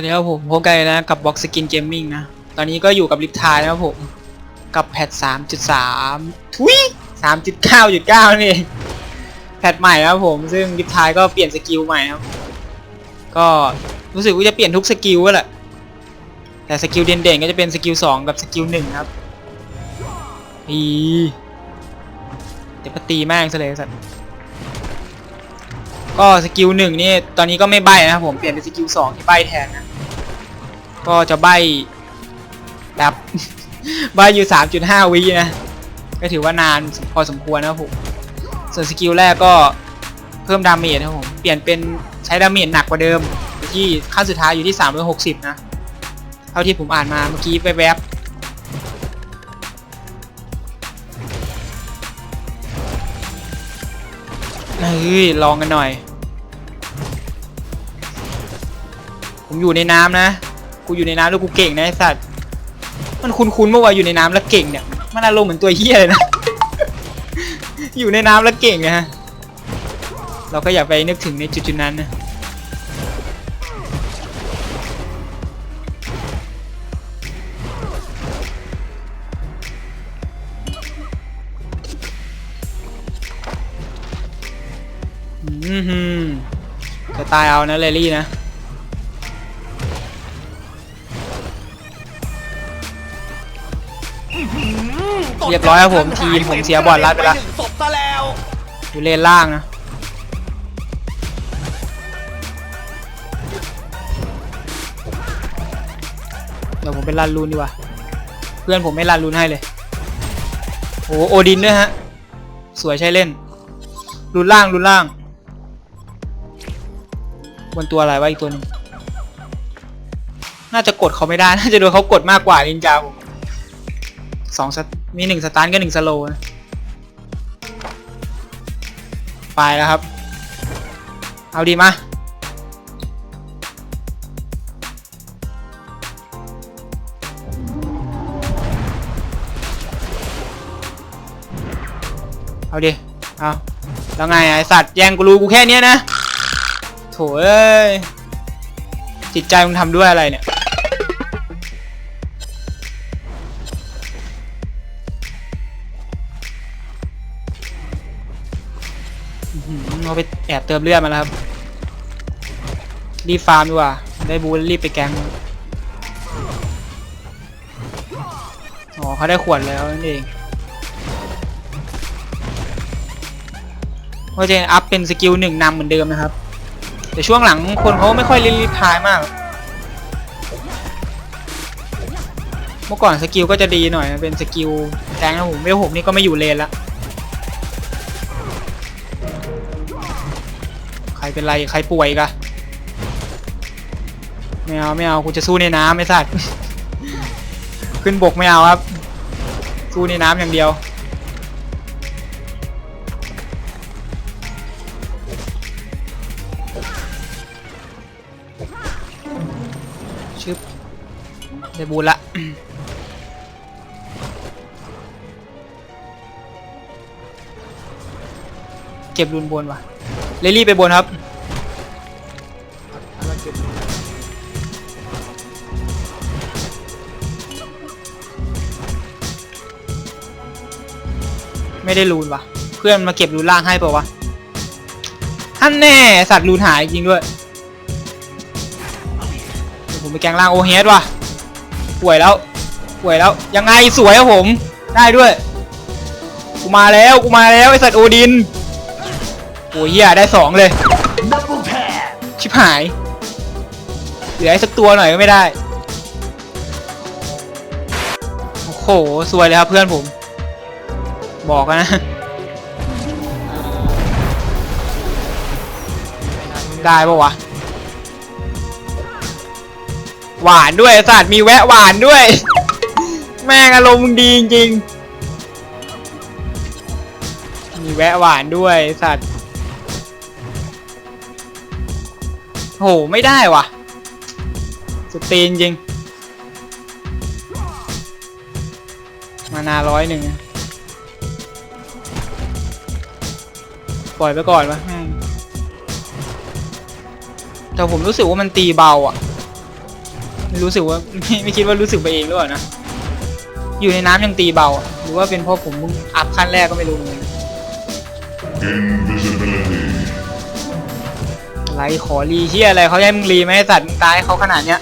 วัสดีครับผมพบกันนะกับ Box Skin Gaming นะ ตอนนี้ก็อยู่กับลิฟทายนะครับผม กับแพท3.3 ทุย3.9.9 นี่เองแพทใหม่นะครับผม ซึ่งลิฟทายก็เปลี่ยนสกิลใหม่ครับ ก็รู้สึกว่าจะเปลี่ยนทุกสกิลก็แหละ แต่สกิลเด่นๆก็จะเป็นสกิล2 กับสกิล1 ครับอีเดี๋ยวปตีแม่งซะเลยสัตว์ก็สกิลหนึ่งนี่ตอนนี้ก็ไม่ใบนะครับผมเปลี่ยนเป็นสกิลสองที่ใบแทนนะ ก็จะใบแบบใบอยู่ 3.5 วินะ ก็ถือว่านานพอสมควรนะครับผม ส่วนสกิลแรกก็เพิ่มดาเมจนะครับผม เปลี่ยนเป็นใช้ดาเมจหนักกว่าเดิม ที่ขั้นสุดท้ายอยู่ที่ 360 นะ เท่าที่ผมอ่านมาเมื่อกี้แวบเฮ้ย ลองกันหน่อย ผมอยู่ในน้ำนะ กูอยู่ในน้ำแล้วกูเก่งนะไอสัตว์มันคุ้นๆเมื่อวานอยู่ในน้ำแล้วเก่งเนี่ยมันอารมณ์เหมือนตัวเฮียเลยนะ อยู่ในน้ำแล้วเก่งนะฮะเราก็อย่าไปนึกถึงในจุดๆนั้นนะอืมจะตายเอานะเลลี่นะ เรียบร้อยครับผมทีมผมเสียบอลลัดไปละศพซะแล้วอยู่เลนล่างนะเดี๋ยวผมเป็นลันลูนดีกว่าเพื่อนผมไม่ลันลูนให้เลยโอ้โอดินด้วยฮะ สวยใช่เล่นลูนล่างลูนล่าง บนตัวอะไรวะอีกตัวหนึงน่าจะกดเขาไม่ได้ น่าจะโดนเขากดมากกว่านินจาผมสองสต มีหนึ่งสตาร์กับหนึ่งสโลนะไปแล้วครับ เอาดีมาเอาดิ เอาแล้วไงไอสัตว์แย่งกูรู้กูแค่เนี้ยนะ โถเอ้ย จิตใจมึงทำด้วยอะไรเนี่ย เราไปแอบเติมเลือดมาแล้วครับ รีฟาร์มดีกว่า ได้บูลรีบไปแกงอ๋อเขาได้ขวดแล้วนั่นเองว่าจะอัพเป็นสกิลหนึ่งนำเหมือนเดิมนะครับ แต่ช่วงหลังคนเขาไม่ค่อยรีบๆทายมาก เมื่อก่อนสกิลก็จะดีหน่อยเป็นสกิลแทงนะผมเวลผมนี่ก็ไม่อยู่เลนละ เป็นไรใครป่วยกะไม่เอาไม่เอากูจะสู้ในน้ำไม่สัตว์ ขึ้นบกไม่เอาครับ สู้ในน้ำอย่างเดียว ชึบได้บูนละเก็บรุนบนว่ะ เลลี่ไปบนครับ ไม่ได้รูนวะเพื่อนมาเก็บรูนล่างให้เปล่าวะท่านแน่สัตว์รูนหายจริงด้วยผมไปแกงล่างโอเฮดว่ะป่วยแล้วป่วยแล้วยังไงสวยครับผมได้ด้วย กูมาแล้วกูมาแล้วไอสัตว์โอดิน โอ้ยเหี้ยได้สองเลย ชิบหาย เหลือไอ้สักตัวหน่อยก็ไม่ได้ โอ้โหสวยเลยครับเพื่อนผม บอกนะ ได้ปะวะ หวานด้วยสัตว์มีแวะหวานด้วย แม่งอารมณ์มึงดีจริง มีแวะหวานด้วยสัตว์ โหไม่ได้ว่ะ สุดตีนจริง มานาร้อยหนึ่งปล่อยไปก่อนวะแต่ผมรู้สึกว่ามันตีเบาอะ รู้สึกว่าไม่ไม่คิดว่ารู้สึกไปเองหรือเปล่านะ อยู่ในน้ำยังตีเบา หรือว่าเป็นเพราะผมเพิ่งอัพขั้นแรกก็ไม่รู้เหมือนกัน อะไรขอรีเที่ยอะไรเขาให้มึงรีไหมไอ้สัตว์มึงตายให้เขาขนาดเนี้ย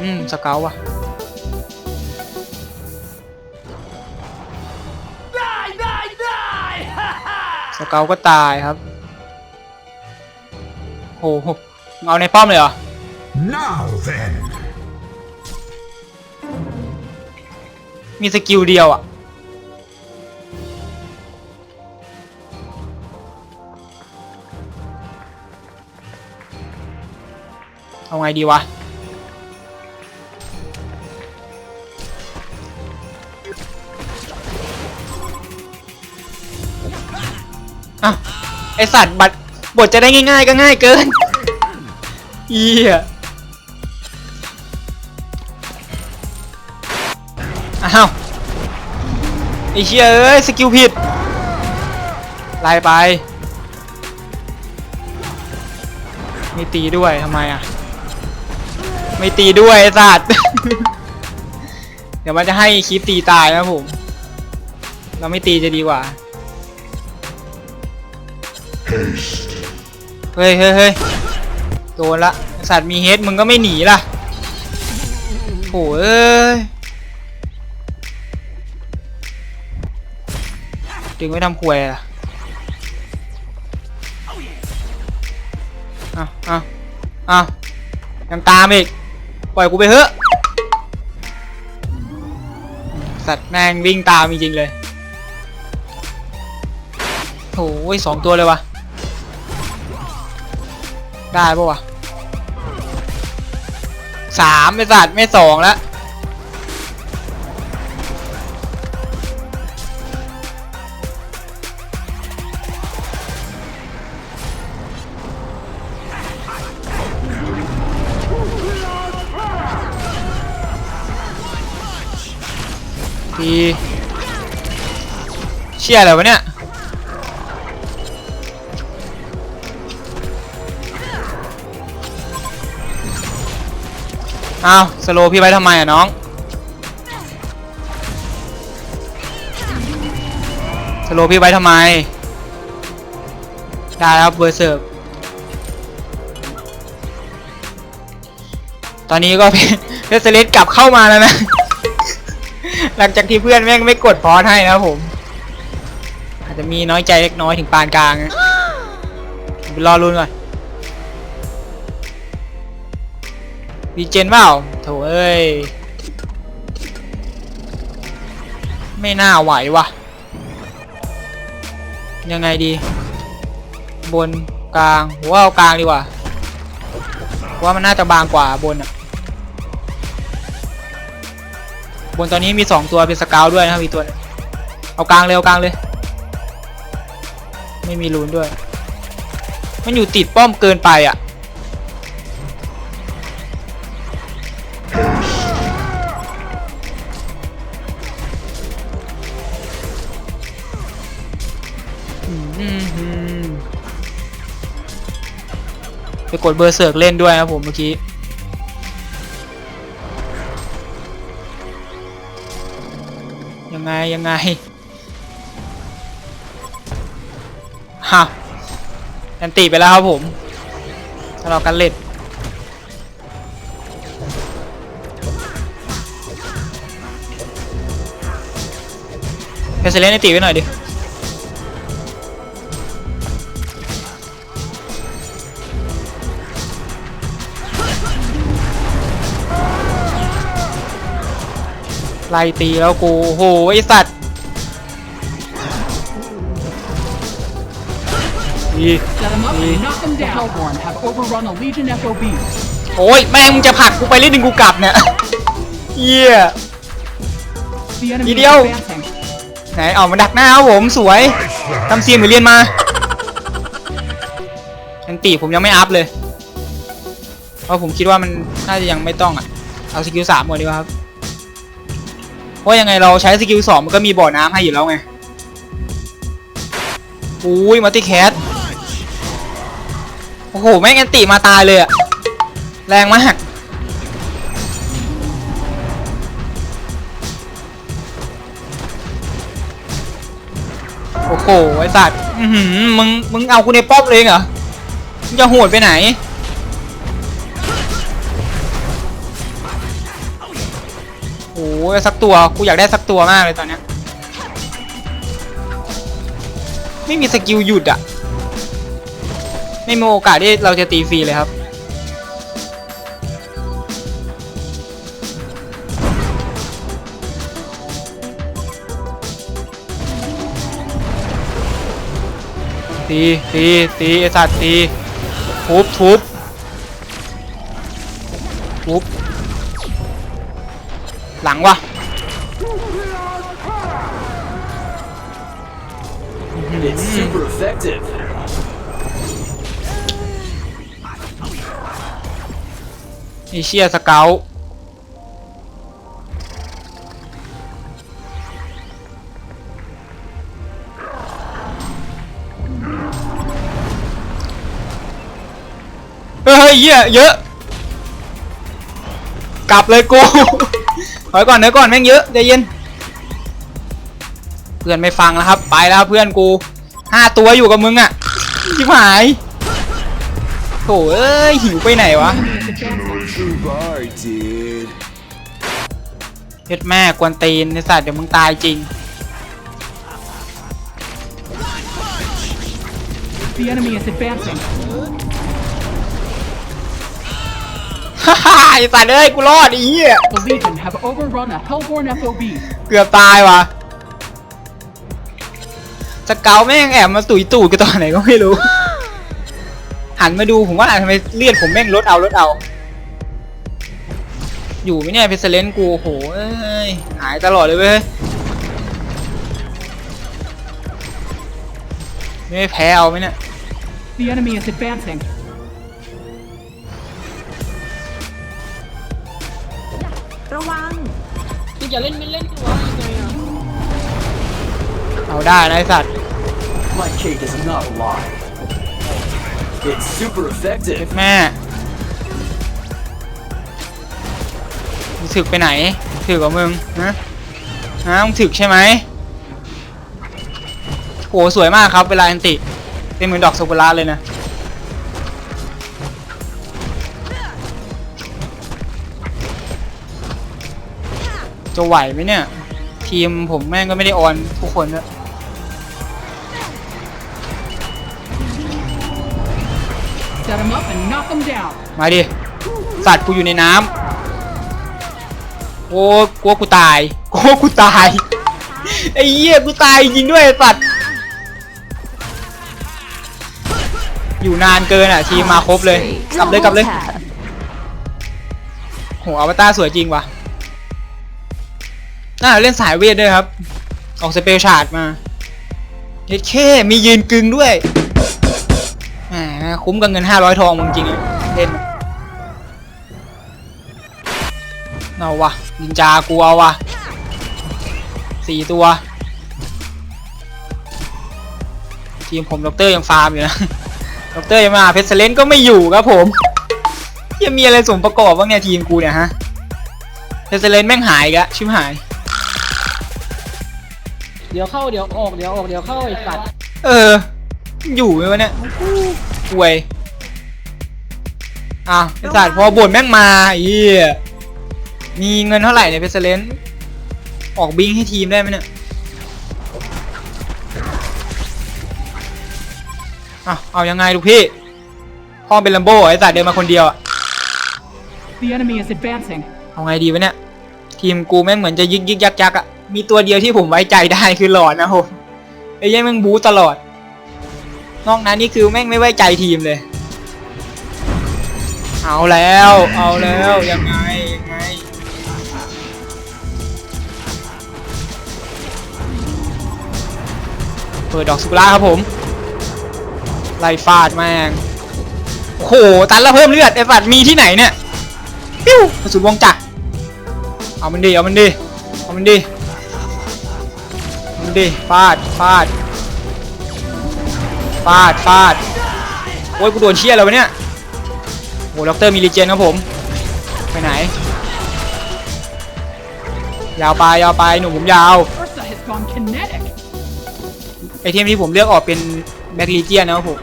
อืมสเกลว่ะได้ได้ได้ฮ่าฮ่าสเกลก็ตายครับโหมึงเอาในป้อมเลยเหรอ Now then. มีสกิลเดียวอะ ไงดีวะ อะ ไอสัตว์บัตรบทจะได้ง่ายๆ ก็ง่ายเกินเอียอ้าวไอเชี่ยเอ้ย สกิลผิดไล่ไปม่ตีด้วยทำไมอะ ไม่ตีด้วยไอ้สัตว์ เดี๋ยวมันจะให้คลิปตีตายนะผม เราไม่ตีจะดีกว่า Haste. เฮ้ยเฮ้ยเฮ้ยโดนละไอ้สัตว์มีเฮดมึงก็ไม่หนีล่ะโอ้เอ้ยดึงไม่ทำควยล่ะเอาเอาเอายังตามอีก ปล่อยกูไปเถอะ สัตว์แม่งวิ่งตามจริงๆเลยโอ้ยสองตัวเลยวะได้ปะวะสามไอสัตว์ไม่สองแล้ว ทีเชี่ยอะไรวะเนี่ยอ้าวสโลพี่ไว้ทำไมอะน้องสโลพี่ไว้ทำไม ได้ครับเบอร์เซิร์ฟตอนนี้ก็เป็นเพสเลสกลับเข้ามาแล้วนะ หลังจากที่เพื่อนแม่งไม่กดพอสให้นะครับผม อาจจะมีน้อยใจเล็กน้อยถึงปานกลางไปรอรุนก่อนดีเจนเปล่าโถเอ้ย ไม่น่าไหววะยังไงดี บนกลางผมว่าเอากลางดีกว่าว่ามันน่าจะบางกว่าบนอะ บนตอนนี้มีสองตัวเป็นสกาวด้วยนะครับมีตัวเอากลางเลยเอากลางเลย ไม่มีรูนด้วย มันอยู่ติดป้อมเกินไปอะไปกดเบอร์เสิร์กเล่นด้วยนะผมเมื่อกี้ ยังไงยังไงฮะแอนตีไปแล้วครับผมถ้าเรากันเล่นเพสเลนตีไว้หน่อยดิ ไล่ตีแล้วกูโอ้โหไอสัตว์ดี Set them up Yeah. and knock them down. The Hellborn have overrun a Legion FOB. โอ้ยแม่งมึงจะผลักกูไปนิดนึงกูกลับเนี่ยเยี่ย The enemy is Video. advancing. ไหนเอามาดักหน้าครับผมสวยทำเสียงเหมือนเรียนมาอันตีผมยังไม่อัพเลย เพราะผมคิดว่ามันน่าจะยังไม่ต้องอะ เอาสกิลสามก่อนดีกว่าครับ เพราะยังไงเราใช้สกิลสองมันก็มีบ่อน้ำให้อยู่แล้วไงอุ้ยมัลติแคทโอ้โหแม่งแอนติมาตายเลยอะแรงมากโอ้โหไอสัตว์มึงมึงเอากูในป้อมเลยเหรอมึงจะโหดไปไหน ยสักตัวกูอยากได้สักตัวมากเลยตอนเนี้ยไม่มีสกิลหยุดอะไม่มีโอกาสที่เราจะตีฟรีเลยครับ ตีตีตีไอสัตว์ตีทุบทุบทุบ งวะ It's super effective. ไอเชียสเกลเฮ้ยเหี้ยเยอะ กลับเลยกู ถอยก่อนถอก่อนแม่งเยอะใจเย็น เพื่อนไม่ฟังแล้วครับ ไปแล้วเพื่อนกูห้าตัวอยู่กับมึงอะชิบหายโถเอ้ยหิวไปไหนวะเฮ็ดแม่กวนตีนในสัตว์เดี๋ยวมึงตายจริง The enemy is advancing. ฮ่าฮ่าไอ้สัตว์เอ้ยกูรอดไอ้เหี้ย The Legion have overrun a Hellborn FOB. เกือบตายว่ะสเกลแม่งแอบมาตุยตูดกันตอนไหนก็ไม่รู้ หันมาดูผมว่าทำไมเลือดผมแม่งลดเอาลดเอา อยู่ไหมเนี่ยเพชรเลนกูโอ้โหเอ้ยหายตลอดเลยเว้ยไม่แพ้เอาไหมเนี่ย The enemy is advancing. ระวังเอาได้นะไอสัตว์ My cake is not a lie. It's super effective. แม่มึงถึกไปไหนถึกกับมึงนะฮะมึงถึกใช่ไหมโหสวยมากครับเวลาอันติ เป็นเหมือนดอกซากุระเลยนะ จะไหวไหมเนี่ย ทีมผมแม่งก็ไม่ได้ออนทุกคนนะ Set him up and knock him down. มาดิ สัตว์กูอยู่ในน้ำโอ้กลัวกูตายกลัวกูตาย ไอ้เหี้ยกูตายจริงด้วยไอ้สัตว์ อยู่นานเกินอะ ทีมมาครบเลย กลับเลยกลับเลยโหอวตารสวยจริงว่ะ น่าเล่นสายเวทด้วยครับ ออกสเปลชาร์ดมาเฮ็ดแค่มียืนกึ่งด้วยแหมคุ้มกับเงิน 500 ทองมึงจริงๆเล่นเอาวะนินจากูเอาวะสี่ตัว ทีมผมด็อกเตอร์ยังฟาร์มอยู่นะด็อกเตอร์ยังมาเพชรเลนก็ไม่อยู่ครับผมยังมีอะไรสมประกอบบ้างเนี่ยทีมกูเนี่ยฮะเพชรเลนแม่งหายกแล้วชิบหาย เดี๋ยวเข้าเดี๋ยวออกเดี๋ยวออกเดี๋ยวเข้าไอ้สัตว์เออ อยู่ไหมวะเนี่ยป่วยอ้าวไอ้สัตว์พอบ่นแม่งมาไอ้เหี้ยมีเงินเท่าไหร่เนี่ยเพชรเลนออกบิงให้ทีมได้ไหมเนี่ยอ้าวเอายังไงลูกพี่ พ่อเป็นลัมโบ้ไอ้สัตว์เดินมาคนเดียวอะ The enemy is advancing. เอาไงดีวะเนี่ย ทีมกูแม่งเหมือนจะยึกยึกยักยักอะ มีตัวเดียวที่ผมไว้ใจได้คือหลอดนะผมไอ้ยังแม่งบูตลอด นอกนั้นนี่คือแม่งไม่ไว้ใจทีมเลย เอาแล้ว เอาแล้วยังไงยังไงเปิดดอกสุกุระครับผมไล่ฟาดแม่งโอ้โหตันแล้วเพิ่มเลือดไอ้สัตว์มีที่ไหนเนี่ยปิ้วกระสุนวงจักรเอามันดิเอามันดิเอามันดิเอามัน ดิฟาดฟาดฟาดฟาดโอ้ยกูโดนเชี่ยแล้ววะเนี่ยโอ้ด็อกเตอร์มีรีเจนครับผม ไปไหน ยาวไปยาวไปหนุ่มผมยาวไอเทมที่ผมเลือกออกเป็นแบ็กลีเจียนนะครับผม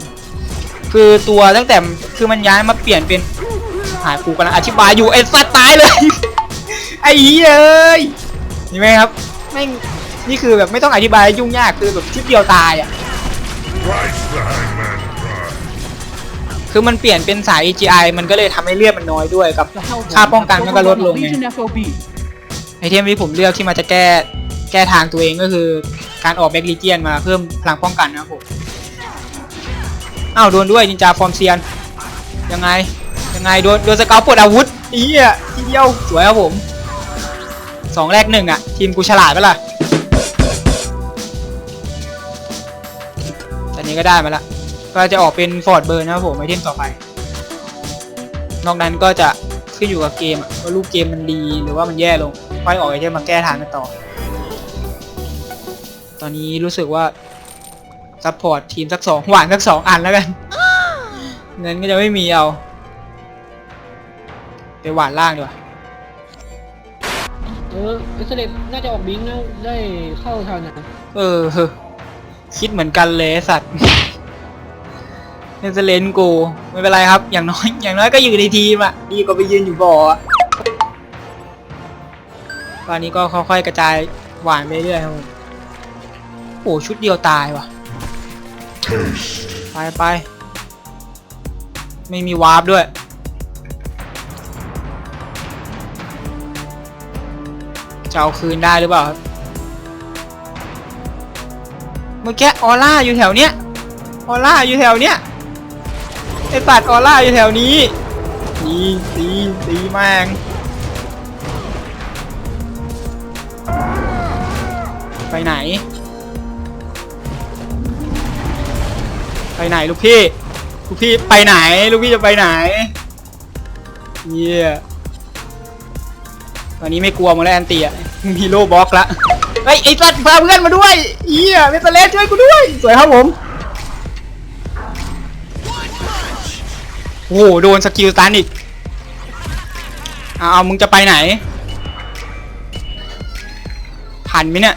คือตัวตั้งแต่คือมันย้ายมาเปลี่ยนเป็นหายกูกำลังอธิบายอยู่ไอ้สัตว์ตายเลย ไอ้เหี้ยเอ้ยนี่ไหมครับแม่ง นี่คือแบบไม่ต้องอธิบายยุ่งยากคือแบบทิปเดียวตายอะ คือมันเปลี่ยนเป็นสาย AGI มันก็เลยทำให้เลือดมันน้อยด้วยกับค่าป้องกันมันก็ลดลงไงไอเทมที่ผมเลือกที่มันจะแก้แก้ทางตัวเองก็คือการออกแบ็กลีเจียนมาเพิ่มพลังป้องกันนะครับผมอ้าวโดนด้วยนินจาฟอร์มเซียน ยังไงยังไงโดนโดนสเกลปลดอาวุธอีอะทีเดียวสวยครับผมสองแรกหนึ่งอะ ทีมกูฉลาดไปะล่ะ นนี้ก็ได้มาละก็จะออกเป็นฟอร์ดเบิร์นนะครับผมไอเทมต่อไป นอกนั้นก็จะขึ้นอยู่กับเกมอะว่ารูปเกมมันดีหรือว่ามันแย่ลงค่อยออกไอเทมมาแก้ทางกันต่อ ตอนนี้รู้สึกว่าซัพพอร์ตทีมสักสองหวานสักสองอันแล้วกันเงินก็จะไม่มีเอา ไปหวานล่างดีกว่าเออเอ็กซ์เลน่าจะออกบิงค์นะได้เข้าทันนะเออเฮ้อ คิดเหมือนกันเลยสัตว์เนเธอร์แลนด์กูไม่เป็นไรครับ อย่างน้อย อย่างน้อยก็อยู่ในทีมอะดีกว่าไปยืนอยู่บ่อตอนนี้ก็ค่อยๆกระจายหวานไปเรื่อยครับโอ้ชุดเดียวตายว่ะ ไปไป ไม่มีวาร์ปด้วย จะเอาคืนได้หรือเปล่าครับ เมื่อกี้ออร่าอยู่แถวเนี้ยออร่าอยู่แถวเนี้ยไอสัตว์ออร่าอยู่แถวนี้ตีตีตีแมงไปไหน ไปไหนลูกพี่ลูกพี่ไปไหนลูกพี่จะไปไหนเยี่ยตอนนี้ไม่กลัวมึงแล้วแอนตี้อะมีโลบล็อกละ เฮ้ยไอ้สัตว์พาเพื่อนมาด้วยเยี่ยเมตาเลสช่วยกูด้วย สวยครับผมโอ้โหโดนสกิลสตันอีกเอาเอามึงจะไปไหนทันไหมเนี่ย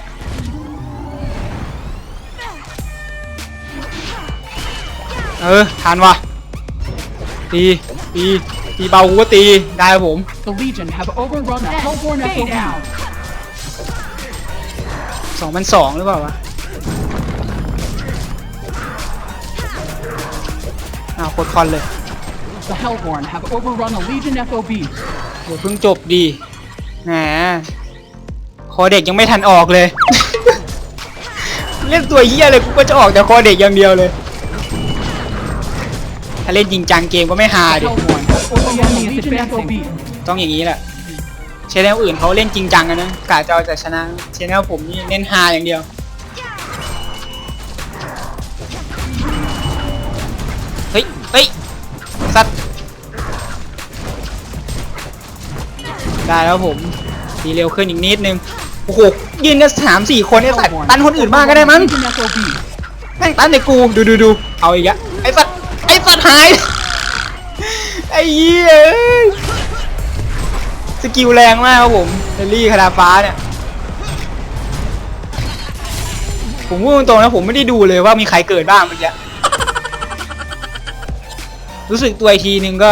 เออทันวะตีตีตีเบากูก็ตีได้ครับผม The Legion have overrun a Hellborn Stay FOB. Down. สองพันสองหรือเปล่าวะอ้าวโคตรคอนเลย The Hellborn have overrun a Legion FOB. เดี๋ยวเพิ่งจบดีแหมคอเด็กยังไม่ทันออกเลย เล่นตัวเฮียเลยกูก็จะออกแต่คอเด็กอย่างเดียวเลย ถ้าเล่นจริงจังเกมก็ไม่ฮา The ดิ Hellborn have overrun a Legion FOB. ต้องอย่างนี้แหละ ชแนลอื่นเขาเล่นจริงจังกันนะกะจะเอาแต่ชนะชแนลผมนี่เล่นฮาอย่างเดียว เฮ้ย เฮ้ย สัตว์ ได้แล้วผมตีเร็วขึ้นอีกนิดนึง โอ้โห ยืนกันสามสี่คนไอ้สัตว์ Hellborn ตันคนอื่นบ้างก็ได้มั้ง Legion FOB. แม่งตันในกู ดูดูดูเอาอีกอะไอ้สัตว์ ไอ้สัตว์หาย ไอ้เหี้ยเอ้ย สกิลแรงมากครับผมเฮลลี่คาราฟ้าเนี่ย ผมพูดตรงๆนะผมไม่ได้ดูเลยว่ามีใครเกิดบ้างเมื่อกี้ รู้สึกตัวอีกทีนึงก็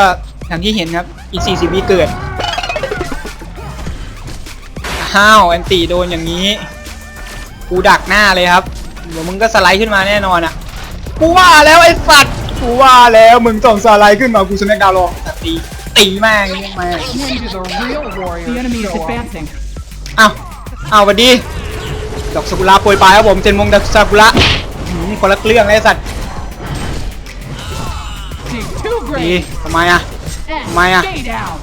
อย่างที่เห็นครับ อีก 40วิเกิดอ้าวแอนตีโดนอย่างนี้ กูดักหน้าเลยครับ เดี๋ยวมึงก็สไลด์ขึ้นมาแน่นอนอะ กูว่าแล้วไอ้สัตว์ กูว่าแล้วมึงต้องสไลด์ขึ้นมากูสแนกดาวรอแต่ตี ตีแม่งนี่แม่ง When do the real warriors The enemy is show up? advancing. อ้าวอ้าวสวัสดี ดอกซากุระโปรยปลายครับผม เจนมงดอกซากุระหืมคนละเรื่องเลยไอ้สัตว์ Dig too ดี great. ทำไมอะ And Maya. stay down.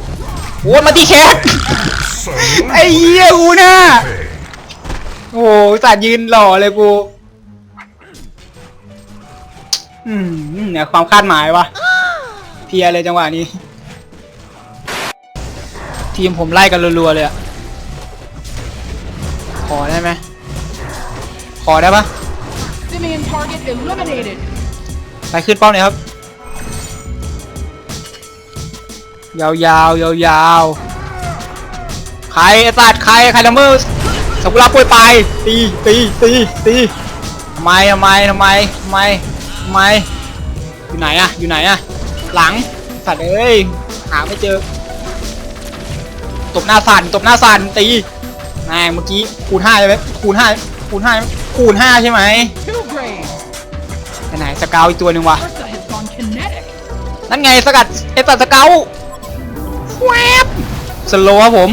โอ้ยมาตีแคท Salute ไอ้เหี้ยกูน่ะ me. โอ้โหสัตว์ยืนหล่อเลยกู อืมเนี่ยความคาดหมายวะเพลียเลยจังหวะนี้ ทีมผมไล่กันรัวๆเลยอะขอได้ไหมขอได้ปะ Simeon target eliminated. ไปขึ้นเป้าหน่อยครับ ยาวยาวยาวยาวๆใครไอ้สัตว์ใครใครละเมอสกุลาป่วยไปตีตีตีตีทำไมทำไมทำไมทำไมทำไมอยู่ไหนอะอยู่ไหนอะหลังสัตว์เอ้ยหาไม่เจอ ตบหน้าสั่นตบหน้าสั่นตีแม่งเมื่อกี้คูณห้าใช่ไหมคูณห้าคูณห้าคูณห้าใช่ไหมไปไหนสกาวอีกตัวหนึ่งวะนั่นไงสกัดไอตัดสกาแวบสโลว์ครับผม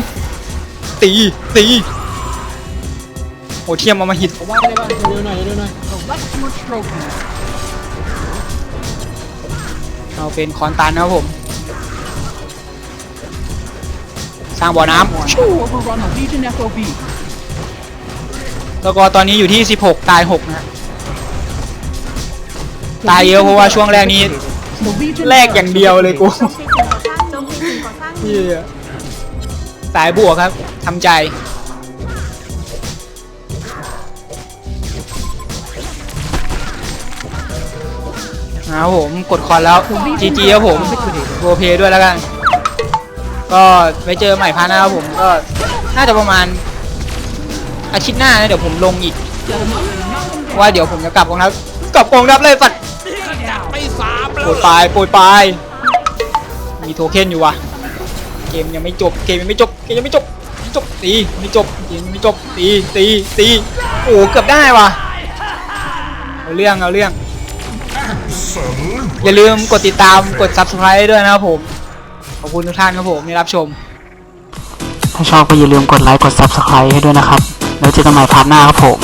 ตีตีโอเทียมเอามาหิดว่าได้ป่ะเร็วหน่อยเร็วหน่อยเอาเป็นคอนตันนะครับผม สร้างบ่อน้ Hellborn have overrun a Legion FOB. ำแล้วก็ตอนนี้อยู่ที่ 16 ตาย 6 นะฮะตายเยอะเพราะว่าช่วงแรกนี้ The Legion แรกอย่างเดียวเลยกูโจมตีสิ่งก่อสร้างโจมตีสิ่งก่อสร้างเหี้ยสายบวกครับทำใจนะครับผมกดคอนแล้ว GG ครับผมโรลเพลย์ด้วยแล้วกัน ก็ไว้เจอใหม่พาร์ทหน้าครับผมก็น่าจะประมาณอาทิตย์หน้านะเดี๋ยวผมลงอีกว่าเดี๋ยวผมจะกลับกองทัพกลับกองทัพเลยสัตว์โปรยปลายโปรยปลายมีโทเค็นอยู่วะเกมยังไม่จบเกมยังไม่จบเกมยังไม่จบไม่จบตีไม่จบเกมยังไม่จบตีตีตีโอ้เกือบได้วะเอาเรื่องเอาเรื่องอย่าลืมกดติดตามกด subscribe ด้วยนะครับผม อบคุณทุกท่านครับผมที่รับชม ถ้าชอบก็อย่าลืมกดไลค์กด subscribe ให้ด้วยนะครับ แล้วเจอกันใหม่พาร์ทหน้าครับผม